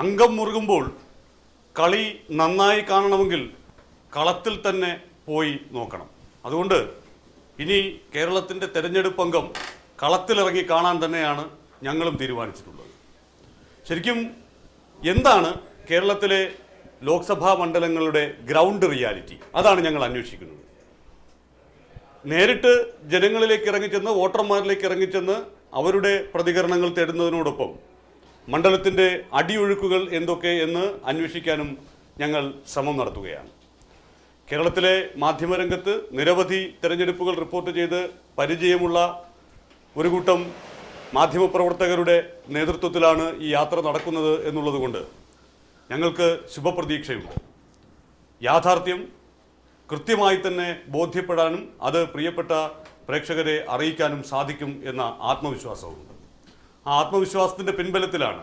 അംഗം മുറുകുമ്പോൾ കളി നന്നായി കാണണമെങ്കിൽ കളത്തിൽ തന്നെ പോയി നോക്കണം. അതുകൊണ്ട് ഇനി കേരളത്തിന്റെ തെരഞ്ഞെടുപ്പ് അംഗം കളത്തിലിറങ്ങി കാണാൻ തന്നെയാണ് ഞങ്ങളും തീരുമാനിച്ചിട്ടുള്ളത്. ശരിക്കും എന്താണ് കേരളത്തിലെ ലോക്സഭാ മണ്ഡലങ്ങളുടെ ഗ്രൗണ്ട് റിയാലിറ്റി? അതാണ് ഞങ്ങൾ അന്വേഷിക്കുന്നത്. നേരിട്ട് ജനങ്ങളിലേക്ക് ഇറങ്ങിച്ചെന്ന് വോട്ടർമാരിലേക്ക് ഇറങ്ങിച്ചെന്ന് അവരുടെ പ്രതികരണങ്ങൾ തേടുന്നതിനോടൊപ്പം മണ്ഡലത്തിന്റെ അടിയൊഴുക്കുകൾ എന്തൊക്കെ എന്ന് അന്വേഷിക്കാനും ഞങ്ങൾ ശ്രമം നടത്തുകയാണ്. കേരളത്തിലെ മാധ്യമരംഗത്ത് നിരവധി തിരഞ്ഞെടുപ്പുകൾ റിപ്പോർട്ട് ചെയ്ത് പരിചയമുള്ള ഒരു കൂട്ടം മാധ്യമപ്രവർത്തകരുടെ നേതൃത്വത്തിലാണ് ഈ യാത്ര നടക്കുന്നത് എന്നുള്ളതുകൊണ്ട് ഞങ്ങൾക്ക് ശുഭപ്രതീക്ഷയുണ്ട്. യാഥാർത്ഥ്യം കൃത്യമായി തന്നെ ബോധ്യപ്പെടാനും അത് പ്രിയപ്പെട്ട പ്രേക്ഷകരെ അറിയിക്കാനും സാധിക്കും എന്ന ആത്മവിശ്വാസവുമുണ്ട് ആ ആത്മവിശ്വാസത്തിന്റെ പിൻബലത്തിലാണ്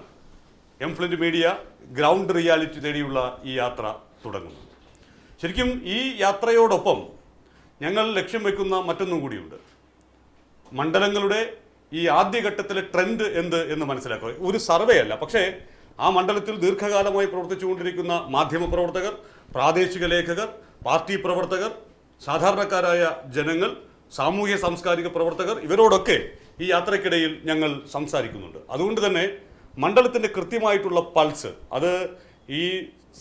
M Flint media ground reality തേടിയുള്ള ഈ യാത്ര തുടങ്ങുന്നത്. ശരിക്കും ഈ യാത്രയോടൊപ്പം ഞങ്ങൾ ലക്ഷ്യം വയ്ക്കുന്ന മറ്റൊന്നും കൂടിയുണ്ട്. മണ്ഡലങ്ങളുടെ ഈ ആദ്യഘട്ടത്തിലെ ട്രെൻഡ് എന്ത് എന്ന് മനസ്സിലാക്കുക. ഒരു സർവേ അല്ല പക്ഷേ ആ മണ്ഡലത്തിൽ ദീർഘകാലമായി പ്രവർത്തിച്ചുകൊണ്ടിരിക്കുന്ന മാധ്യമപ്രവർത്തകർ പ്രാദേശിക ലേഖകർ പാർട്ടി പ്രവർത്തകർ സാധാരണക്കാരായ ജനങ്ങൾ സാമൂഹ്യ സാംസ്കാരിക പ്രവർത്തകർ ഇവരോടൊക്കെ ഈ യാത്രക്കിടയിൽ ഞങ്ങൾ സംസാരിക്കുന്നുണ്ട്. അതുകൊണ്ട് തന്നെ മണ്ഡലത്തിന്റെ കൃത്യമായിട്ടുള്ള പൾസ് അത് ഈ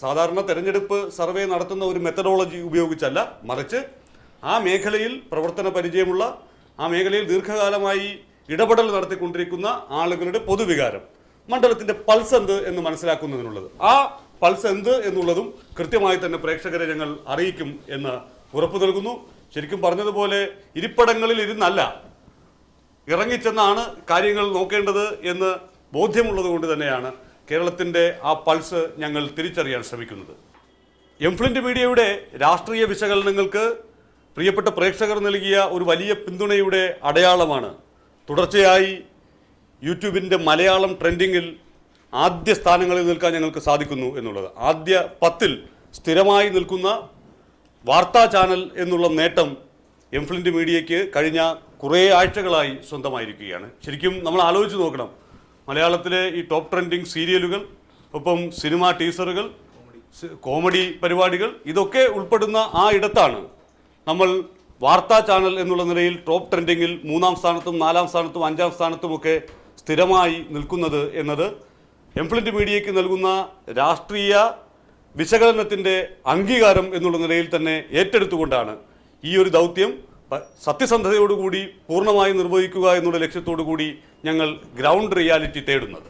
സാധാരണ തെരഞ്ഞെടുപ്പ് സർവേ നടത്തുന്ന ഒരു മെത്തഡോളജി ഉപയോഗിച്ചല്ല മറിച്ച് ആ മേഖലയിൽ പ്രവർത്തന പരിചയമുള്ള ആ മേഖലയിൽ ദീർഘകാലമായി ഇടപെടൽ നടത്തിക്കൊണ്ടിരിക്കുന്ന ആളുകളുടെ പൊതുവികാരം മണ്ഡലത്തിന്റെ പൾസ് എന്ത് എന്ന് മനസ്സിലാക്കുന്നതിനുള്ളത്. ആ പൾസ് എന്ത് എന്നുള്ളതും കൃത്യമായി തന്നെ പ്രേക്ഷകരെ ഞങ്ങൾ അറിയിക്കും എന്ന് ഉറപ്പു നൽകുന്നു. ശരിക്കും പറഞ്ഞതുപോലെ ഇരിപ്പിടങ്ങളിൽ ഇരുന്നല്ല. ഇറങ്ങിച്ചെന്നാണ് കാര്യങ്ങൾ നോക്കേണ്ടത് എന്ന് ബോധ്യമുള്ളത് കൊണ്ട് തന്നെയാണ് കേരളത്തിന്റെ ആ പൾസ് ഞങ്ങൾ തിരിച്ചറിയാൻ ശ്രമിക്കുന്നത്. എംഫ്ലിന്റ് മീഡിയയുടെ രാഷ്ട്രീയ വിശകലനങ്ങൾക്ക് പ്രിയപ്പെട്ട പ്രേക്ഷകർ നൽകിയ ഒരു വലിയ പിന്തുണയുടെ അടയാളമാണ്. തുടർച്ചയായി യൂട്യൂബിന്റെ മലയാളം ട്രെൻഡിങ്ങിൽ ആദ്യ സ്ഥാനങ്ങളിൽ നിൽക്കാൻ ഞങ്ങൾക്ക് സാധിക്കുന്നു എന്നുള്ളത്. ആദ്യ പത്തിൽ സ്ഥിരമായി നിൽക്കുന്ന വാർത്താ ചാനൽ എന്നുള്ള നേട്ടം എംഫ്ലിന്റ് മീഡിയയ്ക്ക് കഴിഞ്ഞ കുറേ ആഴ്ചകളായി സ്വന്തമായിരിക്കുകയാണ്. ശരിക്കും നമ്മൾ ആലോചിച്ച് നോക്കണം. മലയാളത്തിലെ ഈ ടോപ്പ് ട്രെൻഡിങ് സീരിയലുകൾ ഒപ്പം സിനിമ ടീസറുകൾ കോമഡി പരിപാടികൾ ഇതൊക്കെ ഉൾപ്പെടുന്ന ആ ഇടത്താണ് നമ്മൾ വാർത്താ ചാനൽ എന്നുള്ള നിലയിൽ ടോപ്പ് ട്രെൻഡിങ്ങിൽ മൂന്നാം സ്ഥാനത്തും നാലാം സ്ഥാനത്തും അഞ്ചാം സ്ഥാനത്തുമൊക്കെ സ്ഥിരമായി നിൽക്കുന്നത് എന്നത് എംപ്ലിന്റ് മീഡിയയ്ക്ക് നൽകുന്ന രാഷ്ട്രീയ വിശകലനത്തിന്റെ അംഗീകാരം എന്നുള്ള നിലയിൽ തന്നെ ഏറ്റെടുത്തുകൊണ്ടാണ് ഈ ഒരു ദൗത്യം സത്യസന്ധതയോടുകൂടി പൂർണമായി നിർവഹിക്കുക എന്നുള്ള ലക്ഷ്യത്തോടു കൂടി ഞങ്ങൾ ഗ്രൗണ്ട് റിയാലിറ്റി തേടുന്നത്.